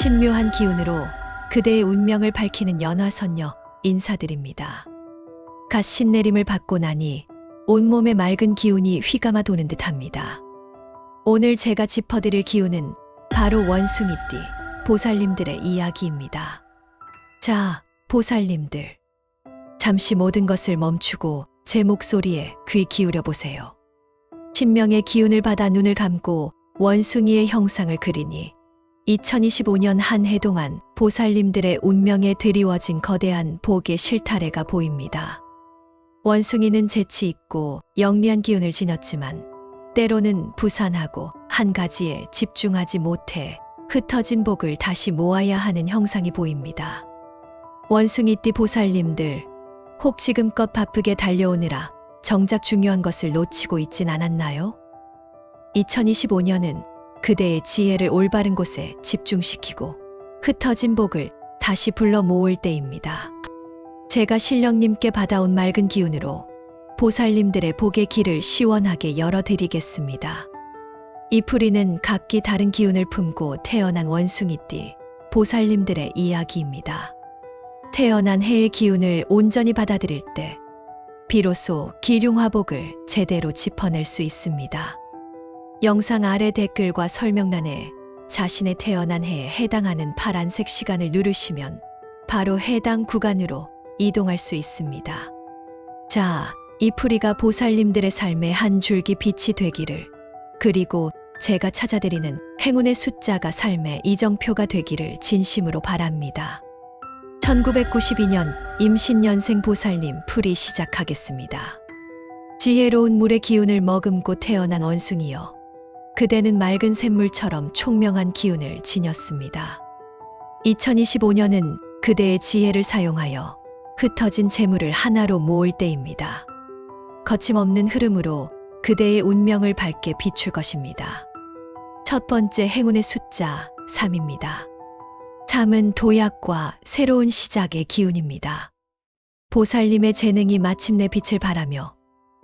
신묘한 기운으로 그대의 운명을 밝히는 연화선녀 인사드립니다. 갓 신내림을 받고 나니 온몸에 맑은 기운이 휘감아 도는 듯합니다. 오늘 제가 짚어드릴 기운은 바로 원숭이띠 보살님들의 이야기입니다. 자, 보살님들. 잠시 모든 것을 멈추고 제 목소리에 귀 기울여 보세요. 신명의 기운을 받아 눈을 감고 원숭이의 형상을 그리니 2025년 한 해 동안 보살님들의 운명에 드리워진 거대한 복의 실타래가 보입니다. 원숭이는 재치 있고 영리한 기운을 지녔지만 때로는 부산하고 한 가지에 집중하지 못해 흩어진 복을 다시 모아야 하는 형상이 보입니다. 원숭이띠 보살님들, 혹 지금껏 바쁘게 달려오느라 정작 중요한 것을 놓치고 있진 않았나요? 2025년은 그대의 지혜를 올바른 곳에 집중시키고 흩어진 복을 다시 불러 모을 때입니다. 제가 신령님께 받아온 맑은 기운으로 보살님들의 복의 길을 시원하게 열어드리겠습니다. 이 풀이는 각기 다른 기운을 품고 태어난 원숭이띠 보살님들의 이야기입니다. 태어난 해의 기운을 온전히 받아들일 때 비로소 기륭화복을 제대로 짚어낼 수 있습니다. 영상 아래 댓글과 설명란에 자신의 태어난 해에 해당하는 파란색 시간을 누르시면 바로 해당 구간으로 이동할 수 있습니다. 자, 이 풀이가 보살님들의 삶의 한 줄기 빛이 되기를, 그리고 제가 찾아드리는 행운의 숫자가 삶의 이정표가 되기를 진심으로 바랍니다. 1992년 임신년생 보살님 풀이 시작하겠습니다. 지혜로운 물의 기운을 머금고 태어난 원숭이여. 그대는 맑은 샘물처럼 총명한 기운을 지녔습니다. 2025년은 그대의 지혜를 사용하여 흩어진 재물을 하나로 모을 때입니다. 거침없는 흐름으로 그대의 운명을 밝게 비출 것입니다. 첫 번째 행운의 숫자 3입니다. 3은 도약과 새로운 시작의 기운입니다. 보살님의 재능이 마침내 빛을 발하며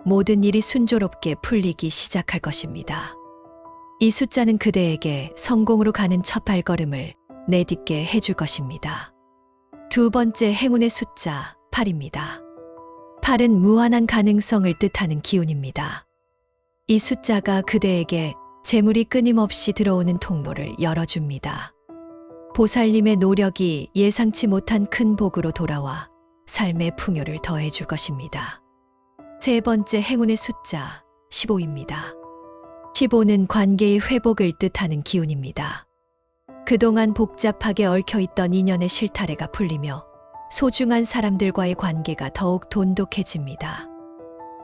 모든 일이 순조롭게 풀리기 시작할 것입니다. 이 숫자는 그대에게 성공으로 가는 첫 발걸음을 내딛게 해줄 것입니다. 두 번째 행운의 숫자 8입니다. 8은 무한한 가능성을 뜻하는 기운입니다. 이 숫자가 그대에게 재물이 끊임없이 들어오는 통로를 열어줍니다. 보살님의 노력이 예상치 못한 큰 복으로 돌아와 삶의 풍요를 더해줄 것입니다. 세 번째 행운의 숫자 15입니다. 15는 관계의 회복을 뜻하는 기운입니다. 그동안 복잡하게 얽혀있던 인연의 실타래가 풀리며 소중한 사람들과의 관계가 더욱 돈독해집니다.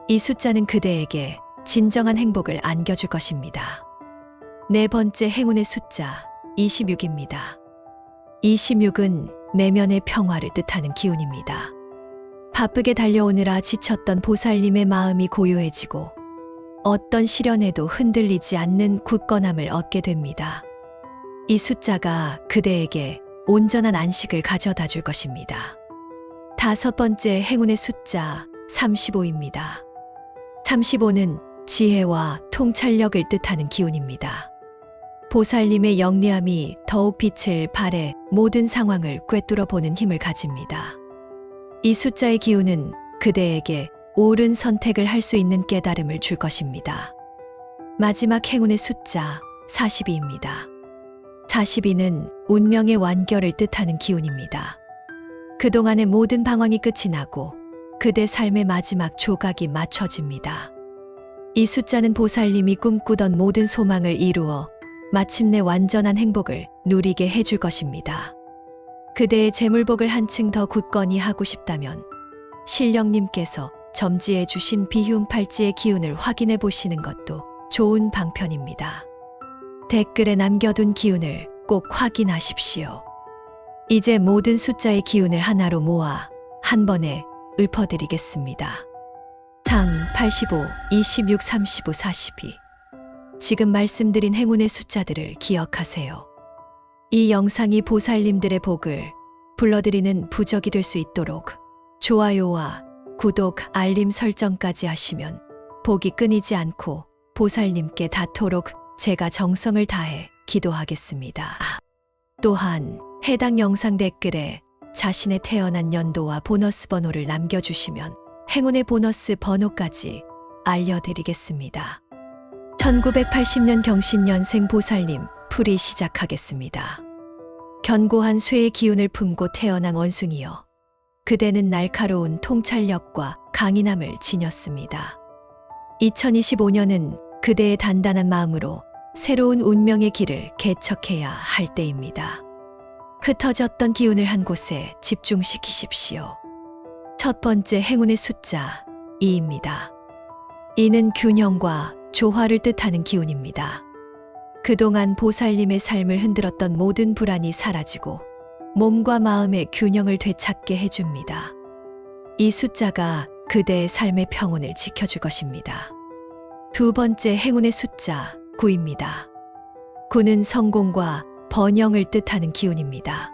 이 숫자는 그대에게 진정한 행복을 안겨줄 것입니다. 네 번째 행운의 숫자 26입니다. 26은 내면의 평화를 뜻하는 기운입니다. 바쁘게 달려오느라 지쳤던 보살님의 마음이 고요해지고 어떤 시련에도 흔들리지 않는 굳건함을 얻게 됩니다. 이 숫자가 그대에게 온전한 안식을 가져다 줄 것입니다. 다섯 번째 행운의 숫자 35입니다. 35는 지혜와 통찰력을 뜻하는 기운입니다. 보살님의 영리함이 더욱 빛을 발해 모든 상황을 꿰뚫어 보는 힘을 가집니다. 이 숫자의 기운은 그대에게 옳은 선택을 할 수 있는 깨달음을 줄 것입니다. 마지막 행운의 숫자 42입니다. 42는 운명의 완결을 뜻하는 기운입니다. 그동안의 모든 방황이 끝이 나고 그대 삶의 마지막 조각이 맞춰집니다. 이 숫자는 보살님이 꿈꾸던 모든 소망을 이루어 마침내 완전한 행복을 누리게 해줄 것입니다. 그대의 재물복을 한층 더 굳건히 하고 싶다면 신령님께서 점지해 주신 비흉 팔찌의 기운을 확인해 보시는 것도 좋은 방편입니다. 댓글에 남겨둔 기운을 꼭 확인하십시오. 이제 모든 숫자의 기운을 하나로 모아 한 번에 읊어드리겠습니다. 3, 85, 26, 35, 42. 지금 말씀드린 행운의 숫자들을 기억하세요. 이 영상이 보살님들의 복을 불러드리는 부적이 될 수 있도록 좋아요와 구독, 알림 설정까지 하시면 복이 끊이지 않고 보살님께 닿도록 제가 정성을 다해 기도하겠습니다. 또한 해당 영상 댓글에 자신의 태어난 연도와 보너스 번호를 남겨주시면 행운의 보너스 번호까지 알려드리겠습니다. 1980년 경신년생 보살님 풀이 시작하겠습니다. 견고한 쇠의 기운을 품고 태어난 원숭이여. 그대는 날카로운 통찰력과 강인함을 지녔습니다. 2025년은 그대의 단단한 마음으로 새로운 운명의 길을 개척해야 할 때입니다. 흩어졌던 기운을 한 곳에 집중시키십시오. 첫 번째 행운의 숫자 2입니다. 이는 균형과 조화를 뜻하는 기운입니다. 그동안 보살님의 삶을 흔들었던 모든 불안이 사라지고 몸과 마음의 균형을 되찾게 해줍니다. 이 숫자가 그대의 삶의 평온을 지켜줄 것입니다. 두 번째 행운의 숫자 9입니다. 9는 성공과 번영을 뜻하는 기운입니다.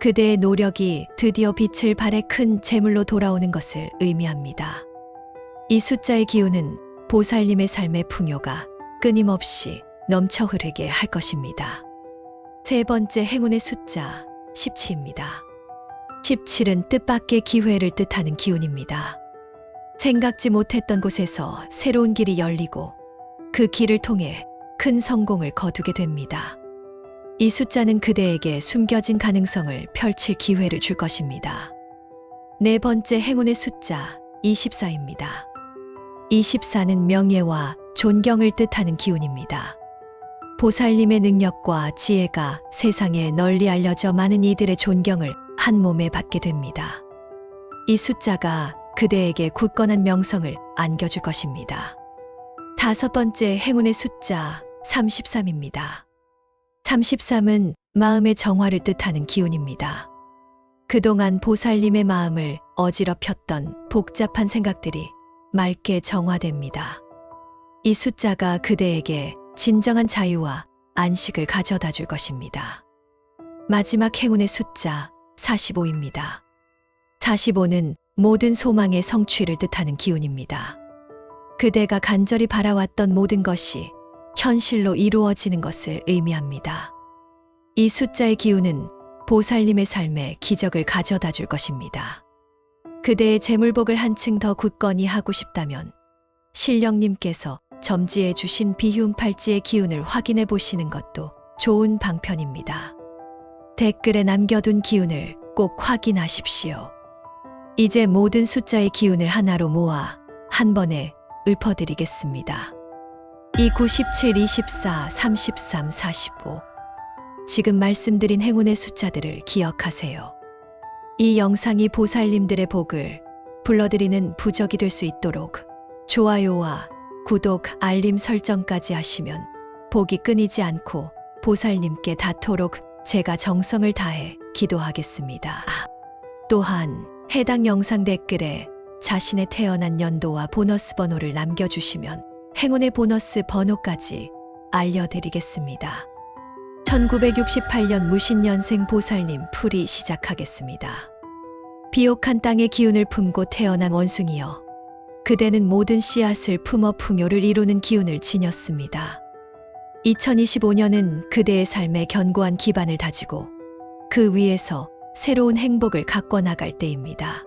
그대의 노력이 드디어 빛을 발해 큰 재물로 돌아오는 것을 의미합니다. 이 숫자의 기운은 보살님의 삶의 풍요가 끊임없이 넘쳐 흐르게 할 것입니다. 세 번째 행운의 숫자 17입니다. 17은 뜻밖의 기회를 뜻하는 기운입니다. 생각지 못했던 곳에서 새로운 길이 열리고 그 길을 통해 큰 성공을 거두게 됩니다. 이 숫자는 그대에게 숨겨진 가능성을 펼칠 기회를 줄 것입니다. 네 번째 행운의 숫자 24입니다. 24는 명예와 존경을 뜻하는 기운입니다. 보살님의 능력과 지혜가 세상에 널리 알려져 많은 이들의 존경을 한 몸에 받게 됩니다. 이 숫자가 그대에게 굳건한 명성을 안겨줄 것입니다. 다섯 번째 행운의 숫자 33입니다. 33은 마음의 정화를 뜻하는 기운입니다. 그동안 보살님의 마음을 어지럽혔던 복잡한 생각들이 맑게 정화됩니다. 이 숫자가 그대에게 진정한 자유와 안식을 가져다 줄 것입니다. 마지막 행운의 숫자 45입니다. 45는 모든 소망의 성취를 뜻하는 기운입니다. 그대가 간절히 바라왔던 모든 것이 현실로 이루어지는 것을 의미합니다. 이 숫자의 기운은 보살님의 삶에 기적을 가져다 줄 것입니다. 그대의 재물복을 한층 더 굳건히 하고 싶다면 신령님께서 점지해 주신 비흉 팔찌의 기운을 확인해 보시는 것도 좋은 방편입니다. 댓글에 남겨둔 기운을 꼭 확인하십시오. 이제 모든 숫자의 기운을 하나로 모아 한 번에 읊어드리겠습니다. 2, 9, 17, 24, 33, 45. 지금 말씀드린 행운의 숫자들을 기억하세요. 이 영상이 보살님들의 복을 불러드리는 부적이 될 수 있도록 좋아요와 구독, 알림 설정까지 하시면 복이 끊이지 않고 보살님께 닿도록 제가 정성을 다해 기도하겠습니다. 또한 해당 영상 댓글에 자신의 태어난 연도와 보너스 번호를 남겨주시면 행운의 보너스 번호까지 알려드리겠습니다. 1968년 무신년생 보살님 풀이 시작하겠습니다. 비옥한 땅의 기운을 품고 태어난 원숭이여. 그대는 모든 씨앗을 품어 풍요를 이루는 기운을 지녔습니다. 2025년은 그대의 삶에 견고한 기반을 다지고 그 위에서 새로운 행복을 가꿔 나갈 때입니다.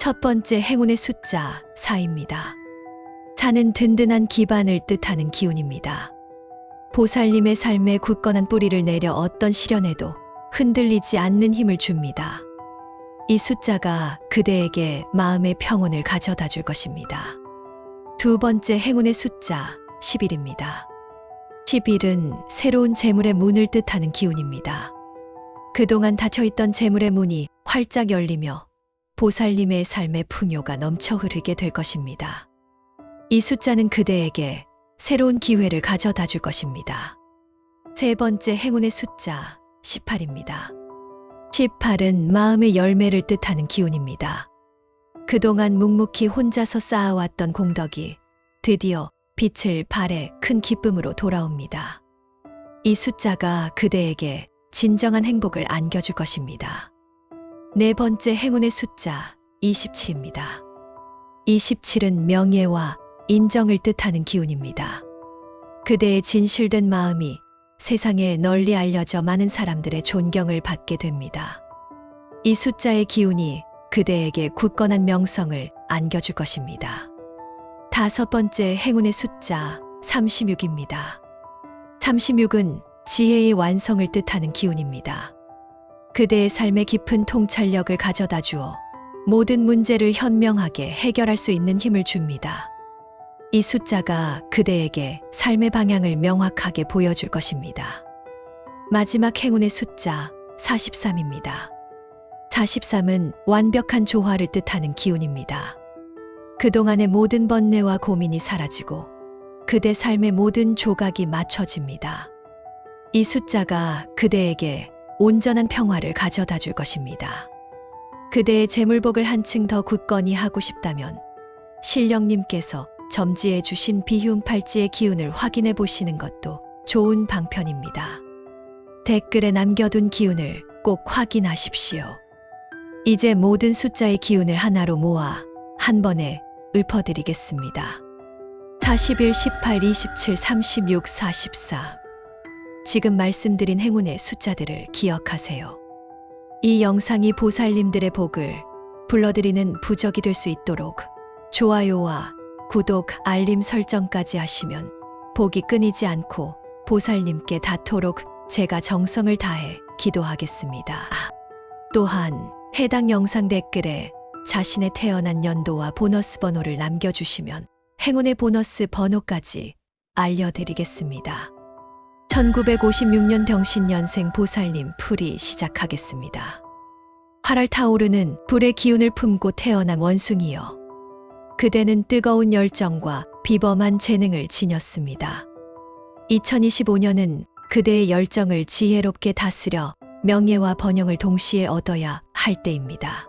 첫 번째 행운의 숫자 4입니다. 4는 든든한 기반을 뜻하는 기운입니다. 보살님의 삶에 굳건한 뿌리를 내려 어떤 시련에도 흔들리지 않는 힘을 줍니다. 이 숫자가 그대에게 마음의 평온을 가져다 줄 것입니다. 두 번째 행운의 숫자 11입니다. 11은 새로운 재물의 문을 뜻하는 기운입니다. 그동안 닫혀있던 재물의 문이 활짝 열리며 보살님의 삶의 풍요가 넘쳐 흐르게 될 것입니다. 이 숫자는 그대에게 새로운 기회를 가져다 줄 것입니다. 세 번째 행운의 숫자 18입니다. 18은 마음의 열매를 뜻하는 기운입니다. 그동안 묵묵히 혼자서 쌓아왔던 공덕이 드디어 빛을 발해 큰 기쁨으로 돌아옵니다. 이 숫자가 그대에게 진정한 행복을 안겨줄 것입니다. 네 번째 행운의 숫자 27입니다. 27은 명예와 인정을 뜻하는 기운입니다. 그대의 진실된 마음이 세상에 널리 알려져 많은 사람들의 존경을 받게 됩니다. 이 숫자의 기운이 그대에게 굳건한 명성을 안겨줄 것입니다. 다섯 번째 행운의 숫자 36입니다. 36은 지혜의 완성을 뜻하는 기운입니다. 그대의 삶에 깊은 통찰력을 가져다 주어 모든 문제를 현명하게 해결할 수 있는 힘을 줍니다. 이 숫자가 그대에게 삶의 방향을 명확하게 보여줄 것입니다. 마지막 행운의 숫자 43입니다. 43은 완벽한 조화를 뜻하는 기운입니다. 그동안의 모든 번뇌와 고민이 사라지고 그대 삶의 모든 조각이 맞춰집니다. 이 숫자가 그대에게 온전한 평화를 가져다 줄 것입니다. 그대의 재물복을 한층 더 굳건히 하고 싶다면 신령님께서 점지해 주신 비흉 팔찌의 기운을 확인해 보시는 것도 좋은 방편입니다. 댓글에 남겨둔 기운을 꼭 확인하십시오. 이제 모든 숫자의 기운을 하나로 모아 한 번에 읊어드리겠습니다. 41, 18, 27, 36, 44. 지금 말씀드린 행운의 숫자들을 기억하세요. 이 영상이 보살님들의 복을 불러드리는 부적이 될 수 있도록 좋아요와 구독, 알림 설정까지 하시면 복이 끊이지 않고 보살님께 닿도록 제가 정성을 다해 기도하겠습니다. 또한 해당 영상 댓글에 자신의 태어난 연도와 보너스 번호를 남겨주시면 행운의 보너스 번호까지 알려드리겠습니다. 1956년 병신년생 보살님 풀이 시작하겠습니다. 활알 타오르는 불의 기운을 품고 태어난 원숭이여. 그대는 뜨거운 열정과 비범한 재능을 지녔습니다. 2025년은 그대의 열정을 지혜롭게 다스려 명예와 번영을 동시에 얻어야 할 때입니다.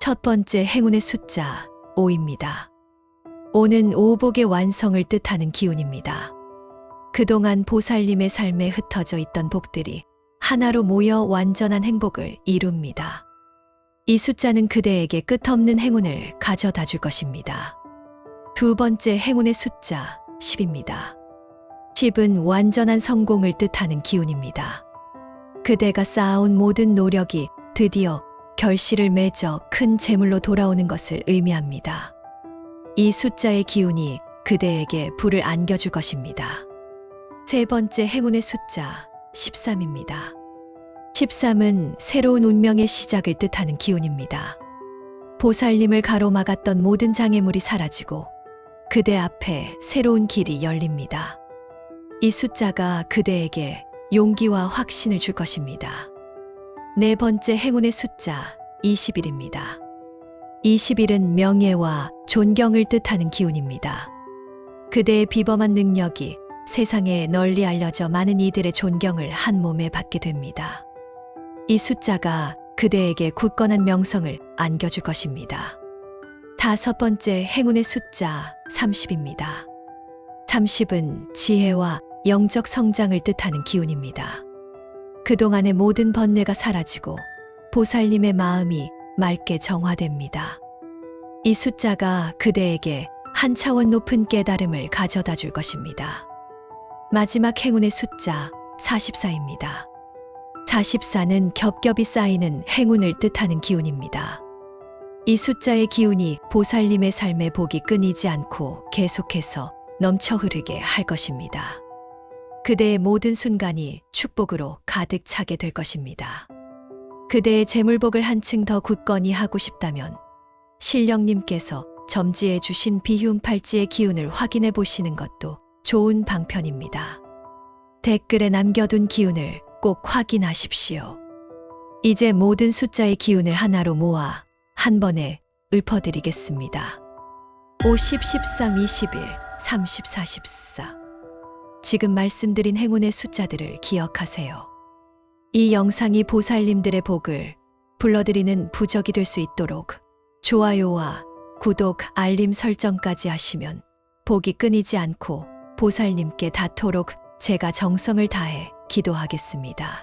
첫 번째 행운의 숫자 5입니다. 5는 오복의 완성을 뜻하는 기운입니다. 그동안 보살님의 삶에 흩어져 있던 복들이 하나로 모여 완전한 행복을 이룹니다. 이 숫자는 그대에게 끝없는 행운을 가져다 줄 것입니다. 두 번째 행운의 숫자 10입니다. 10은 완전한 성공을 뜻하는 기운입니다. 그대가 쌓아온 모든 노력이 드디어 결실을 맺어 큰 재물로 돌아오는 것을 의미합니다. 이 숫자의 기운이 그대에게 불을 안겨줄 것입니다. 세 번째 행운의 숫자 13입니다. 13은 새로운 운명의 시작을 뜻하는 기운입니다. 보살님을 가로막았던 모든 장애물이 사라지고 그대 앞에 새로운 길이 열립니다. 이 숫자가 그대에게 용기와 확신을 줄 것입니다. 네 번째 행운의 숫자 20일입니다. 20일은 명예와 존경을 뜻하는 기운입니다. 그대의 비범한 능력이 세상에 널리 알려져 많은 이들의 존경을 한 몸에 받게 됩니다. 이 숫자가 그대에게 굳건한 명성을 안겨줄 것입니다. 다섯 번째 행운의 숫자 30입니다. 30은 지혜와 영적 성장을 뜻하는 기운입니다. 그동안의 모든 번뇌가 사라지고 보살님의 마음이 맑게 정화됩니다. 이 숫자가 그대에게 한 차원 높은 깨달음을 가져다 줄 것입니다. 마지막 행운의 숫자 44입니다. 44는 겹겹이 쌓이는 행운을 뜻하는 기운입니다. 이 숫자의 기운이 보살님의 삶의 복이 끊이지 않고 계속해서 넘쳐 흐르게 할 것입니다. 그대의 모든 순간이 축복으로 가득 차게 될 것입니다. 그대의 재물복을 한층 더 굳건히 하고 싶다면 신령님께서 점지해 주신 비흉 팔찌의 기운을 확인해 보시는 것도 좋은 방편입니다. 댓글에 남겨둔 기운을 꼭 확인하십시오. 이제 모든 숫자의 기운을 하나로 모아 한 번에 읊어드리겠습니다. 50, 13, 21, 30, 44. 지금 말씀드린 행운의 숫자들을 기억하세요. 이 영상이 보살님들의 복을 불러드리는 부적이 될 수 있도록 좋아요와 구독, 알림 설정까지 하시면 복이 끊이지 않고 보살님께 닿도록 제가 정성을 다해 기도하겠습니다.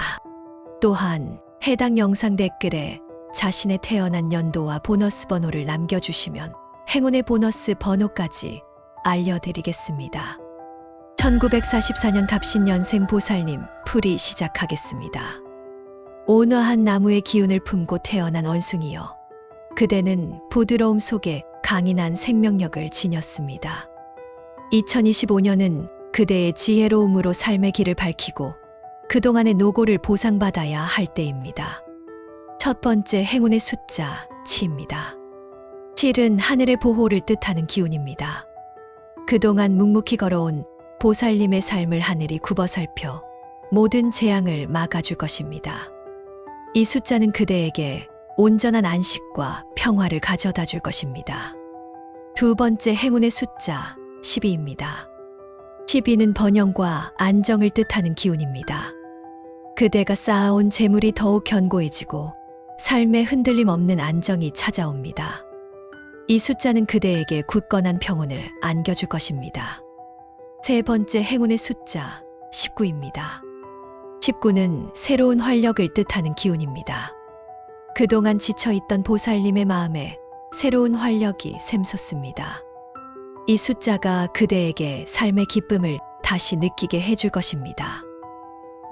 또한 해당 영상 댓글에 자신의 태어난 연도와 보너스 번호를 남겨주시면 행운의 보너스 번호까지 알려드리겠습니다. 1944년 갑신년생 보살님 풀이 시작하겠습니다. 온화한 나무의 기운을 품고 태어난 원숭이여. 그대는 부드러움 속에 강인한 생명력을 지녔습니다. 2025년은 그대의 지혜로움으로 삶의 길을 밝히고 그동안의 노고를 보상받아야 할 때입니다. 첫 번째 행운의 숫자 7입니다. 7은 하늘의 보호를 뜻하는 기운입니다. 그동안 묵묵히 걸어온 보살님의 삶을 하늘이 굽어 살펴 모든 재앙을 막아줄 것입니다. 이 숫자는 그대에게 온전한 안식과 평화를 가져다 줄 것입니다. 두 번째 행운의 숫자 12입니다. 12는 번영과 안정을 뜻하는 기운입니다. 그대가 쌓아온 재물이 더욱 견고해지고 삶에 흔들림 없는 안정이 찾아옵니다. 이 숫자는 그대에게 굳건한 평온을 안겨줄 것입니다. 세 번째 행운의 숫자 19입니다. 19는 새로운 활력을 뜻하는 기운입니다. 그동안 지쳐있던 보살님의 마음에 새로운 활력이 샘솟습니다. 이 숫자가 그대에게 삶의 기쁨을 다시 느끼게 해줄 것입니다.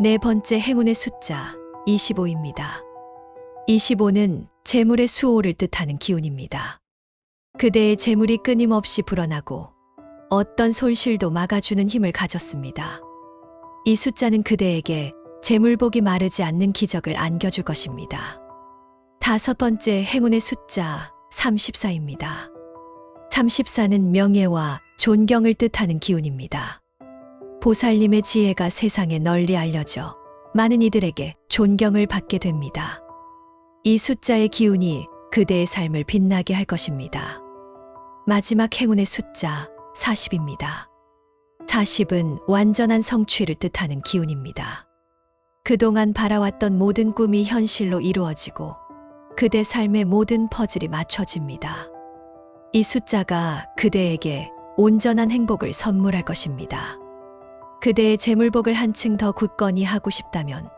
네 번째 행운의 숫자 25입니다. 25는 재물의 수호를 뜻하는 기운입니다. 그대의 재물이 끊임없이 불어나고 어떤 손실도 막아주는 힘을 가졌습니다. 이 숫자는 그대에게 재물복이 마르지 않는 기적을 안겨줄 것입니다. 다섯 번째 행운의 숫자 34입니다. 34는 명예와 존경을 뜻하는 기운입니다. 보살님의 지혜가 세상에 널리 알려져 많은 이들에게 존경을 받게 됩니다. 이 숫자의 기운이 그대의 삶을 빛나게 할 것입니다. 마지막 행운의 숫자 40입니다. 40은 완전한 성취를 뜻하는 기운입니다. 그동안 바라왔던 모든 꿈이 현실로 이루어지고 그대 삶의 모든 퍼즐이 맞춰집니다. 이 숫자가 그대에게 온전한 행복을 선물할 것입니다. 그대의 재물복을 한층 더 굳건히 하고 싶다면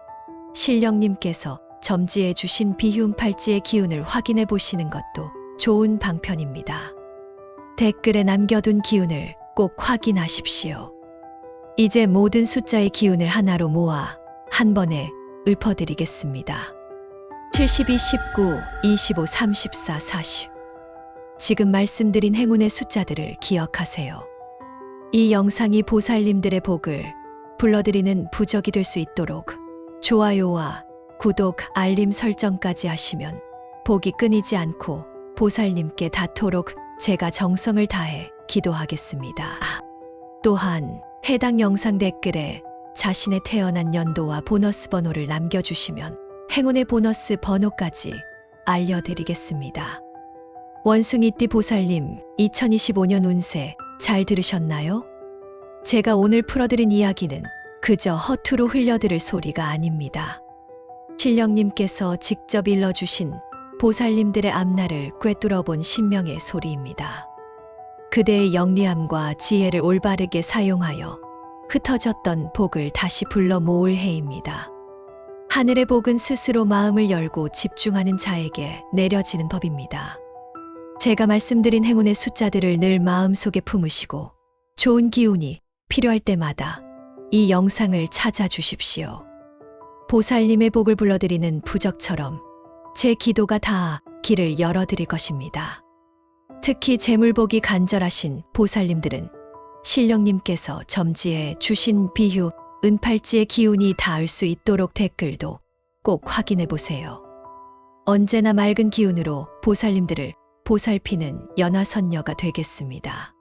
신령님께서 점지해 주신 비흉 팔찌의 기운을 확인해 보시는 것도 좋은 방편입니다. 댓글에 남겨둔 기운을 꼭 확인하십시오. 이제 모든 숫자의 기운을 하나로 모아 한 번에 읊어드리겠습니다. 72, 19, 25, 34, 40. 지금 말씀드린 행운의 숫자들을 기억하세요. 이 영상이 보살님들의 복을 불러드리는 부적이 될 수 있도록 좋아요와 구독, 알림 설정까지 하시면 복이 끊이지 않고 보살님께 닿도록 제가 정성을 다해 기도하겠습니다. 또한 해당 영상 댓글에 자신의 태어난 연도와 보너스 번호를 남겨주시면 행운의 보너스 번호까지 알려드리겠습니다. 원숭이띠 보살님 2025년 운세 잘 들으셨나요? 제가 오늘 풀어드린 이야기는 그저 허투루 흘려들을 소리가 아닙니다. 신령님께서 직접 일러주신 보살님들의 앞날을 꿰뚫어 본 신명의 소리입니다. 그대의 영리함과 지혜를 올바르게 사용하여 흩어졌던 복을 다시 불러 모을 해입니다. 하늘의 복은 스스로 마음을 열고 집중하는 자에게 내려지는 법입니다. 제가 말씀드린 행운의 숫자들을 늘 마음속에 품으시고 좋은 기운이 필요할 때마다 이 영상을 찾아주십시오. 보살님의 복을 불러드리는 부적처럼 제 기도가 다 길을 열어드릴 것입니다. 특히 재물복이 간절하신 보살님들은 신령님께서 점지해 주신 비유 은팔찌의 기운이 닿을 수 있도록 댓글도 꼭 확인해 보세요. 언제나 맑은 기운으로 보살님들을 보살피는 연화선녀가 되겠습니다.